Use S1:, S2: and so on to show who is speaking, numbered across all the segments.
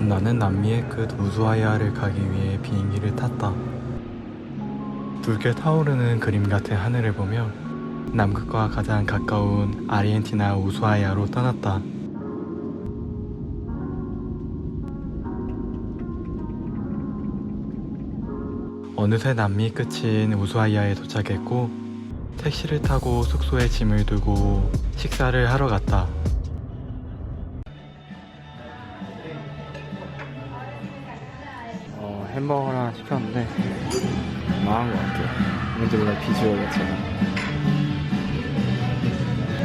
S1: 나는 남미의 끝 우수아야를 가기 위해 비행기를 탔다. 붉게 타오르는 그림 같은 하늘을 보며 남극과 가장 가까운 아르헨티나 우수아야로 떠났다. 어느새 남미 끝인 우수아야에 도착했고 택시를 타고 숙소에 짐을 두고 식사를 하러 갔다. 햄버거를 하나 시켰는데 망한 것 같아요. 왠지 몰라 비주얼 자체가.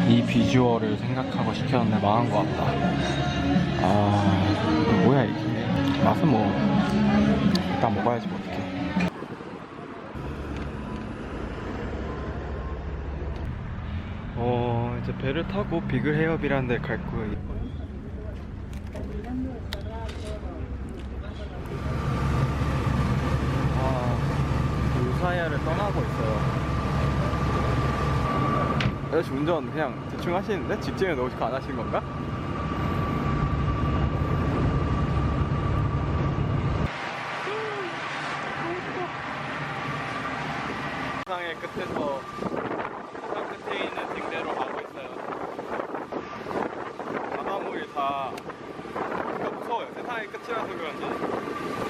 S1: 이 비주얼을 생각하고 시켰는데 망한 것 같다. 아, 뭐야 이게? 맛은 뭐 일단 먹어야지 뭐 어떡해. 어 이제 배를 타고 비글 헤어비라는 데 갈 거예요. 아, 우사야를 떠나고 있어요. 아저씨 운전 그냥 대충 하시는데 직진을 너무 안 하신 건가? 세상의 끝에서 세상 끝에 있는 딩대로 가고 있어요. 바닷물이 다 그러니까 무서워요. 세상의 끝이라서 그런지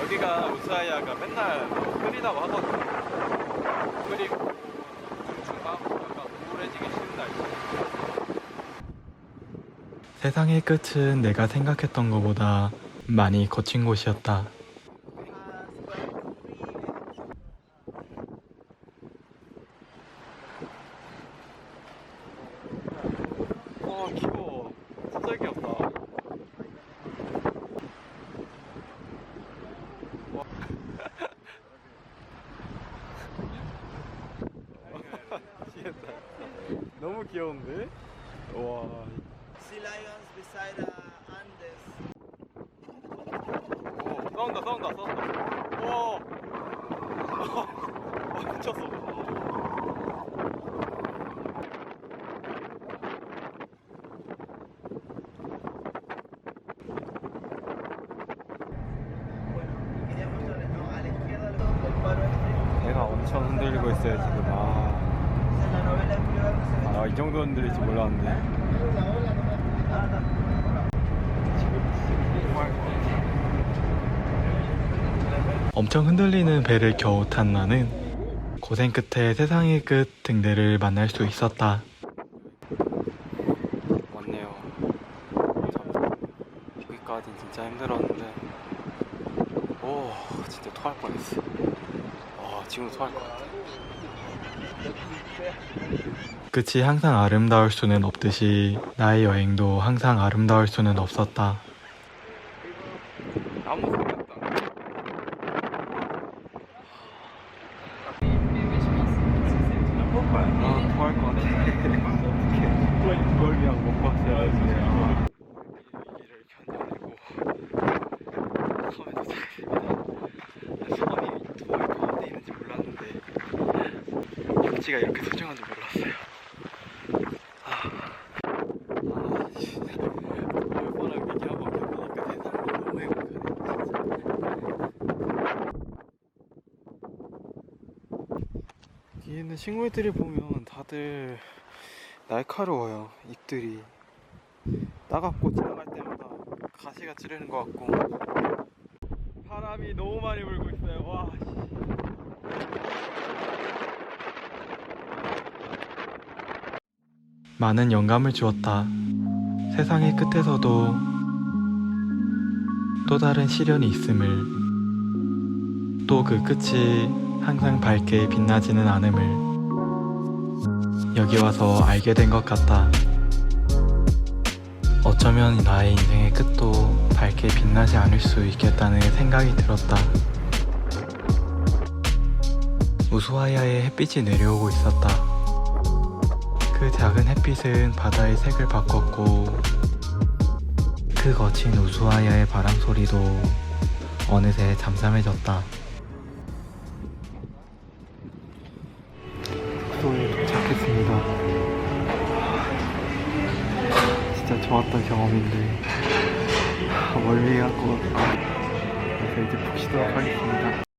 S1: 여기가 우사야가 맨날 흐리다고 하거든요. 흐리고 중간 약간 우울해지기 쉬운 날. 세상의 끝은 내가 생각했던 것보다 많이 거친 곳이었다. 너무 귀여운데? 와
S2: sea lions beside uh, Andes.
S1: 오, 싸운다 싸운다 싸운다 와 와, 미쳤어 엄청 흔들리고 있어요 지금 아,
S2: Esa es la novela privada que se ve.
S1: 아, 이 정도 흔들릴지 몰랐는데 엄청 흔들리는 배를 겨우 탄 나는 고생 끝에 세상의 끝 등대를 만날 수 있었다. 왔네요. 여기까지 진짜 힘들었는데, 오, 진짜 토할 뻔했어. 와, 지금도 토할 것 같아. 끝이 항상 아름다울 수는 없듯이 나의 여행도 항상 아름다울 수는 없었다. 육지가 이렇게 소중한 줄 몰랐어요. 아, 아 진짜 얼마나 얘기하고 겪으니까 세상이 너무 행복하네. 뒤에 있는 식물들을 보면 다들 날카로워요. 잎들이 따갑고 지나갈 때마다 가시가 찌르는 것 같고 바람이 너무 많이 불고 있어요. 와. 씨. 많은 영감을 주었다. 세상의 끝에서도 또 다른 시련이 있음을 또 그 끝이 항상 밝게 빛나지는 않음을 여기 와서 알게 된 것 같다. 어쩌면 나의 인생의 끝도 밝게 빛나지 않을 수 있겠다는 생각이 들었다. 우수아야에 햇빛이 내려오고 있었다. 햇빛은 바다의 색을 바꿨고 그 거친 우수아야의 바람 소리도 어느새 잠잠해졌다. 숙소에 도착했습니다. 진짜 좋았던 경험인데 멀미하고 그래서 이제 푹 쉬도록 하겠습니다